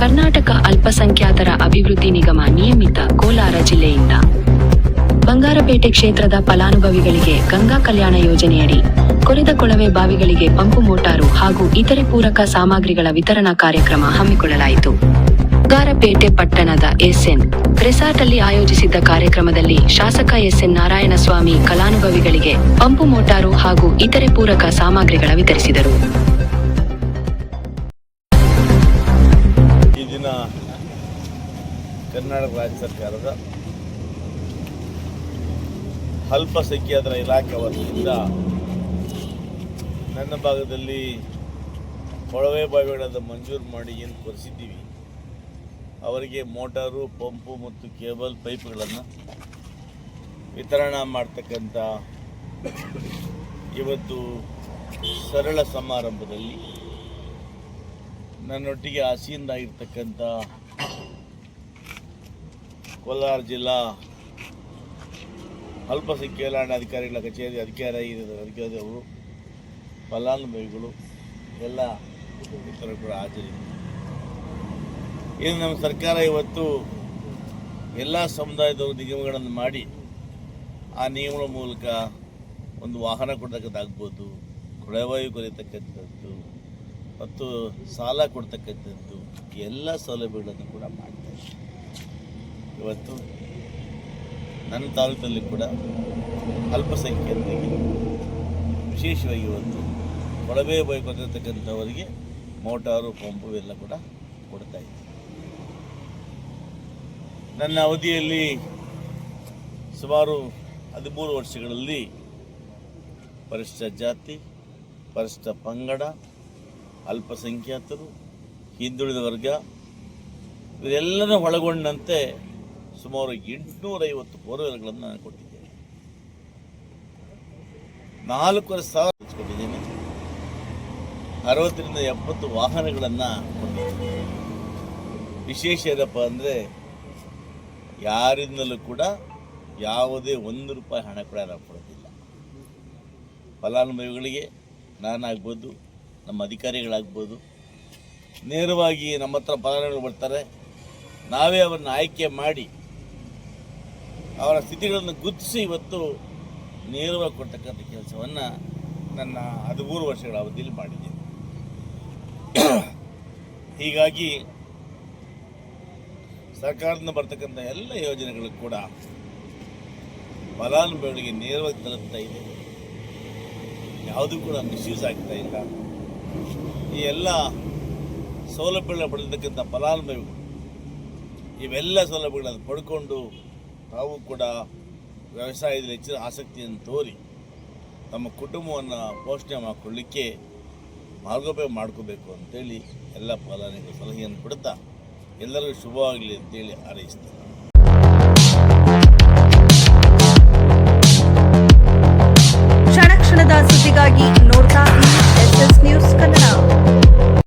ಅಲ್ಪಸಂಖ್ಯಾತರ ಅಭಿವೃದ್ಧಿ ನಿಗಮ ನಿಯಮಿತ ಕೋಲಾರ ಜಿಲ್ಲೆಯಿಂದ. ಬಂಗಾರಪೇಟೆ ಕ್ಷೇತ್ರದ ಫಲಾನುಭವಿಗಳಿಗೆ ಗಂಗಾ ಕಲ್ಯಾಣ ಯೋಜನೆಯಡಿ ಕೊರೆದ ಕೊಳವೆ ಬಾವಿಗಳಿಗೆ ಪಂಪು ಮೋಟಾರು ಹಾಗೂ ಇತರೆ ಪೂರಕ ಸಾಮಗ್ರಿಗಳ ವಿತರಣಾ ಕಾರ್ಯಕ್ರಮ ಹಮ್ಮಿಕೊಳ್ಳಲಾಯಿತು. ಬಂಗಾರಪೇಟೆ ಪಟ್ಟಣದ ಎಸ್ಎನ್ ರೆಸಾರ್ಟ್ ಅಲ್ಲಿ ಆಯೋಜಿಸಿದ್ದ ಕಾರ್ಯಕ್ರಮದಲ್ಲಿ ಶಾಸಕ ಎಸ್ಎನ್ ನಾರಾಯಣಸ್ವಾಮಿ ಫಲಾನುಭವಿಗಳಿಗೆ ಪಂಪು ಮೋಟಾರು ಹಾಗೂ ಇತರೆ ಪೂರಕ ಸಾಮಗ್ರಿಗಳ ವಿತರಿಸಿದರು. ಸರ್ಕಾರದ ಅಲ್ಪಸಂಖ್ಯಾತರ ಇಲಾಖೆ ವತಿಯಿಂದ ನನ್ನ ಭಾಗದಲ್ಲಿ ಕೊಳವೆ ಬಾವಿಗಳನ್ನು ಮಂಜೂರು ಮಾಡಿ ಏನು ಕೊರೆಸಿದ್ದೀವಿ, ಅವರಿಗೆ ಮೋಟಾರು, ಪಂಪು ಮತ್ತು ಕೇಬಲ್ ಪೈಪ್ಗಳನ್ನು ವಿತರಣಾ ಮಾಡ್ತಕ್ಕಂಥ ಇವತ್ತು ಸರಳ ಸಮಾರಂಭದಲ್ಲಿ ನನ್ನೊಟ್ಟಿಗೆ ಆಸೀನರಾಗಿರ್ತಕ್ಕಂಥ ಕೋಲಾರ ಜಿಲ್ಲಾ ಅಲ್ಪಸಂಖ್ಯಾತ ಅಧಿಕಾರಿಗಳ ಕಚೇರಿ ಅಧಿಕಾರಿ ಅಧಿಕಾರಿಯವರು ಫಲಾನುಭವಿಗಳು ಎಲ್ಲ ಇತರರು ಕೂಡ ಹಾಜರಿದ್ದರು. ಇನ್ನು ನಮ್ಮ ಸರ್ಕಾರ ಇವತ್ತು ಎಲ್ಲ ಸಮುದಾಯದವರು ನಿಗಮಗಳನ್ನು ಮಾಡಿ ಆ ನಿಯಮಗಳ ಮೂಲಕ ಒಂದು ವಾಹನ ಕೊಡ್ತಕ್ಕಂಥದ್ದಾಗ್ಬೋದು ಕೊಳವಾಯು ಕೊರಿತಕ್ಕಂಥದ್ದು ಮತ್ತು ಸಾಲ ಕೊಡ್ತಕ್ಕಂಥದ್ದು ಎಲ್ಲ ಸೌಲಭ್ಯಗಳನ್ನು ಕೂಡ ಮಾಡ್ತಾ ಇದ್ದಾರೆ. ಇವತ್ತು ನನ್ನ ತಾಲೂಕಲ್ಲಿ ಕೂಡ ಅಲ್ಪಸಂಖ್ಯಾತರಿಗೆ ವಿಶೇಷವಾಗಿ ಇವತ್ತು ಕೊಳವೆ ಬಾಯಿ ಕೊಟ್ಟಿರ್ತಕ್ಕಂಥವರಿಗೆ ಮೋಟಾರು, ಪಂಪು ಎಲ್ಲ ಕೂಡ ಕೊಡ್ತಾ ಇದೆ ನನ್ನ ಅವಧಿಯಲ್ಲಿ ಸುಮಾರು ಹದಿಮೂರು ವರ್ಷಗಳಲ್ಲಿ ಪರಿಶಿಷ್ಟ ಜಾತಿ ಪರಿಶಿಷ್ಟ ಪಂಗಡ, ಅಲ್ಪಸಂಖ್ಯಾತರು, ಹಿಂದುಳಿದ ವರ್ಗ ಇವರೆಲ್ಲರ ಒಳಗೊಂಡಂತೆ ಸುಮಾರು ಎಂಟುನೂರೈವತ್ತು ಬೋರ್ವೆಲ್ಗಳನ್ನು ನಾನು ಕೊಟ್ಟಿದ್ದೇನೆ. ನಾಲ್ಕೂವರೆ ಸಾವಿರ ಕೊಟ್ಟಿದ್ದೇನೆ ಅರವತ್ತರಿಂದ ಎಪ್ಪತ್ತು ವಾಹನಗಳನ್ನು ಕೊಟ್ಟಿದ್ದೇನೆ. ವಿಶೇಷ ಏನಪ್ಪ ಅಂದರೆ, ಯಾರಿಂದಲೂ ಕೂಡ ಯಾವುದೇ ಒಂದು ರೂಪಾಯಿ ಹಣ ಕೂಡ ನಾವು ಕೊಡೋದಿಲ್ಲ. ಫಲಾನುಭವಿಗಳಿಗೆ ನಾನಾಗ್ಬೋದು, ನಮ್ಮ ಅಧಿಕಾರಿಗಳಾಗ್ಬೋದು. ನೇರವಾಗಿ ನಮ್ಮ ಹತ್ರ ಫಲಾನುಭವಿಗಳು ಬರ್ತಾರೆ. ನಾವೇ ಅವರನ್ನು ಆಯ್ಕೆ ಮಾಡಿ ಅವರ ಸ್ಥಿತಿಗಳನ್ನು ಗುರುತಿಸಿ ಇವತ್ತು ನೇರವಾಗಿ ಕೊಡ್ತಕ್ಕಂಥ ಕೆಲಸವನ್ನು ನನ್ನ ಹದಿಮೂರು ವರ್ಷಗಳ ಅವಧಿಯಲ್ಲಿ ಮಾಡಿದ್ದೇನೆ ಹೀಗಾಗಿ ಸರ್ಕಾರದಿಂದ ಬರ್ತಕ್ಕಂಥ ಎಲ್ಲ ಯೋಜನೆಗಳು ಕೂಡ ಫಲಾನುಭವಿಗಳಿಗೆ ನೇರವಾಗಿ ತಲುಪ್ತಾ ಇದೆ. ಯಾವುದೂ ಕೂಡ ಮಿಸ್ಯೂಸ್ ಆಗ್ತಾ ಇಲ್ಲ. ಈ ಎಲ್ಲ ಸೌಲಭ್ಯಗಳನ್ನ ಪಡೆದಿರ್ತಕ್ಕಂಥ ಫಲಾನುಭವಿಗಳು, ಇವೆಲ್ಲ ಸೌಲಭ್ಯಗಳನ್ನು ಪಡ್ಕೊಂಡು ತಾವು ಕೂಡ ವ್ಯವಸಾಯದಲ್ಲಿ ಹೆಚ್ಚಿನ ಆಸಕ್ತಿಯನ್ನು ತೋರಿ ತಮ್ಮ ಕುಟುಂಬವನ್ನು ಪೋಷಣೆ ಮಾಡಿಕೊಳ್ಳಿಕ್ಕೆ ಮಾರ್ಗೋಪಾಯ ಮಾಡ್ಕೋಬೇಕು ಅಂತೇಳಿ ಎಲ್ಲ ಪಾಲನೆಗೆ ಸಲಹೆಯನ್ನು ಕೊಡ್ತಾ ಎಲ್ಲರಿಗೂ ಶುಭವಾಗಲಿ ಅಂತೇಳಿ ಹಾರೈಸ್ತೇನೆ. ಕ್ಷಣ ಕ್ಷಣದ ಸುದ್ದಿಗಾಗಿ